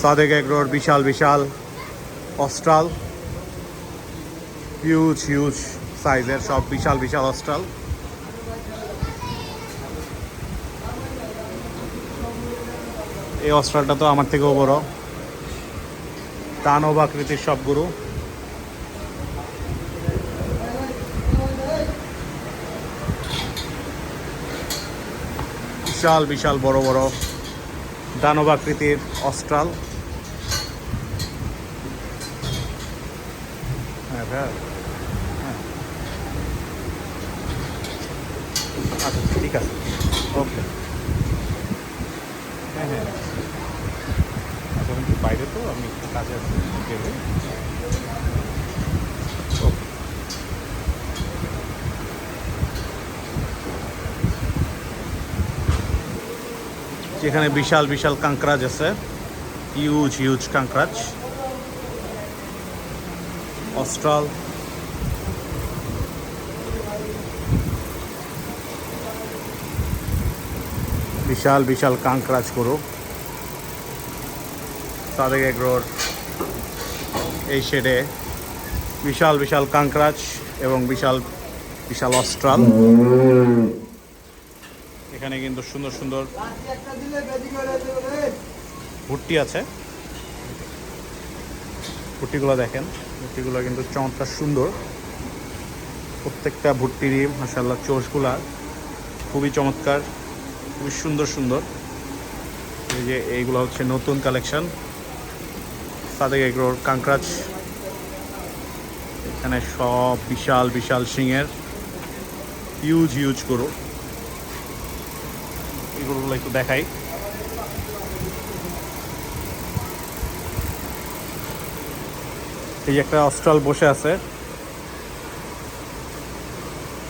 সাদেক এগ্রোর বিশাল বিশাল, অস্ট্রাল হিউজ হিউজ সাইজের সব বিশাল বিশাল অস্ট্রাল। এই অস্ট্রালটা তো আমার থেকেও বড়। দানব আকৃতির সব গরু। বিশাল বিশাল বড় বড় দানব আকৃতির অস্ট্রাল। হ্যাঁ। আচ্ছা ঠিক আছে ওকে হ্যাঁ হ্যাঁ বাইরে তো আমি কাজে গেলে যেখানে বিশাল বিশাল কাঁকড়াজ আছে হিউজ হিউজ কাঁকড়াজ অস্ট্রাল। বিশাল বিশাল কাঁকড়াজ করো সাদেক এগ্রোর এই শেডে বিশাল বিশাল কাঁকড়াজ এবং বিশাল বিশাল অস্ট্রাল। এখানে কিন্তু সুন্দর সুন্দর ভুট্টি আছে। ভুট্টিগুলো দেখেন। ভুট্টিগুলো কিন্তু চমৎকার সুন্দর। প্রত্যেকটা ভুট্টিরই মাসাল্লাহ চোষগুলা খুবই চমৎকার, খুবই সুন্দর সুন্দর। এই যে এইগুলো হচ্ছে নতুন কালেকশন। সাদেক এগ্রোর কাঙ্করাজ এখানে সব বিশাল বিশাল শিঙের। হিউজ গরু। এই গরুগুলো একটু দেখাই। এই একটা অস্ট্রাল বসে আছে।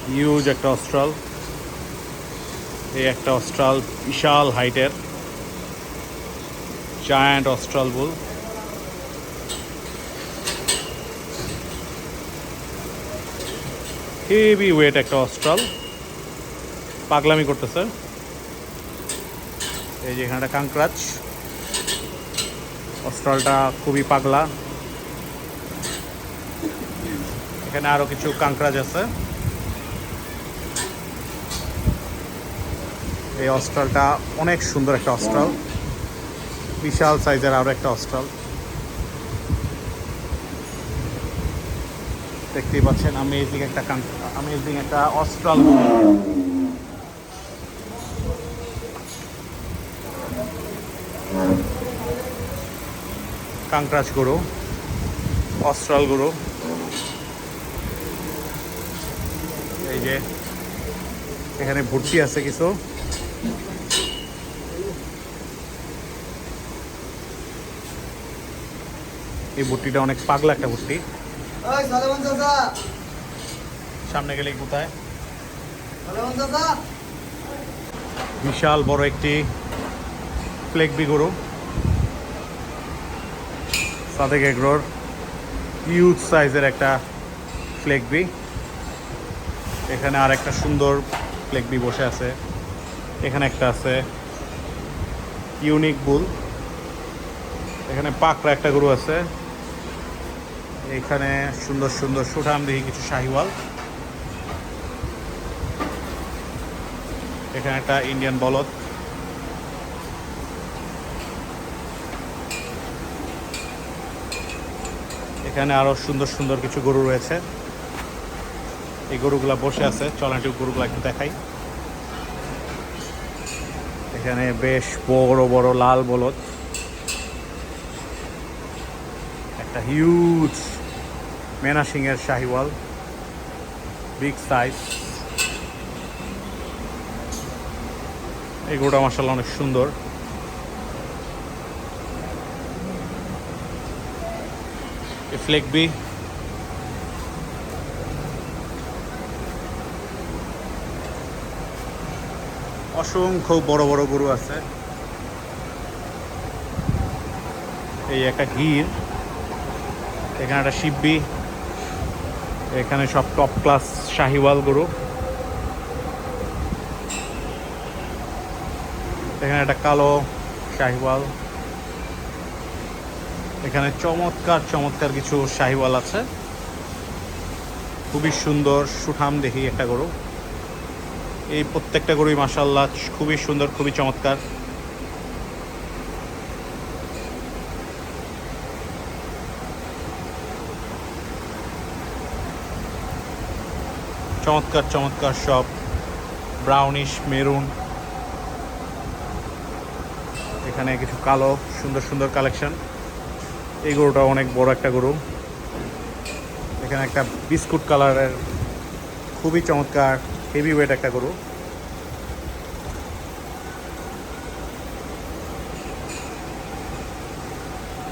হিউজ একটা অস্ট্রাল। এই একটা অস্ট্রাল বিশাল হাইটের। জায়ান্ট অস্ট্রাল বুল হেভি ওয়েট একটা অস্ট্রাল। পাগলামি করতেছে। এই যে এখানে একটা কাঙ্করাজ অস্ট্রালটা খুবই পাগলা। এখানে আরও কিছু কাঙ্করাজ আছে। এই অস্ট্রালটা অনেক সুন্দর একটা অস্ট্রাল। বিশাল সাইজের আরও একটা অস্ট্রাল। দেখতেই পাচ্ছেন আমেজিং একটা আমেজিং একটা অস্ট্রাল। কাঙ্করাজ গরু অস্ট্রাল গরু এই যে এখানে ভর্তি আছে কিছু। এই ভর্তিটা অনেক পাগলা একটা ভর্তি। সামনে গেলে কোথায়? বিশাল বড় একটি ফ্লেগবি গরু। সাদেক এগ্রোর। হিউজ সাইজের একটা ফ্লেগবি এখানে আর একটা সুন্দর ফ্লেগবি বসে আছে। এখানে একটা আছে ইউনিক বুল। এখানে পাকড়া একটা গরু আছে। এখানে সুন্দর সুন্দর সুঠাম দেখি কিছু শাহিওয়াল। এখানে একটা ইন্ডিয়ান বলদ। এখানে আরও সুন্দর সুন্দর কিছু গরু রয়েছে। এই গরুগুলা বসে আছে। চলান্টি গরুগুলা একটু দেখাই। এখানে বেশ বড় বড় লাল বলদ। একটা হিউজ মেনা সিংয়ের শাহিওয়াল বিগ সাইজ এই গরুটা মার্শাল্লাহ অনেক সুন্দর। ফ্লেকবি অসংখ্য বড় বড় গরু আছে। এই একটা গির, এখানে একটা শিববি, এখানে সব টপ ক্লাস শাহিওয়াল গরু। এখানে একটা কালো শাহিওয়াল। এখানে চমৎকার চমৎকার কিছু শাহিওয়াল আছে। খুবই সুন্দর, সুঠাম দেখি একটা গরু। এই প্রত্যেকটা গরুই মাসাল্লাহ খুবই সুন্দর, খুবই চমৎকার। চমৎকার চমৎকার সব। ব্রাউনিশ মেরুন এখানে কিছু কালো, সুন্দর সুন্দর কালেকশন এই গরুটা অনেক বড় একটা গরু। এখানে একটা বিস্কুট কালারের খুবই চমৎকার। হেভি ওয়েট একটা গরু।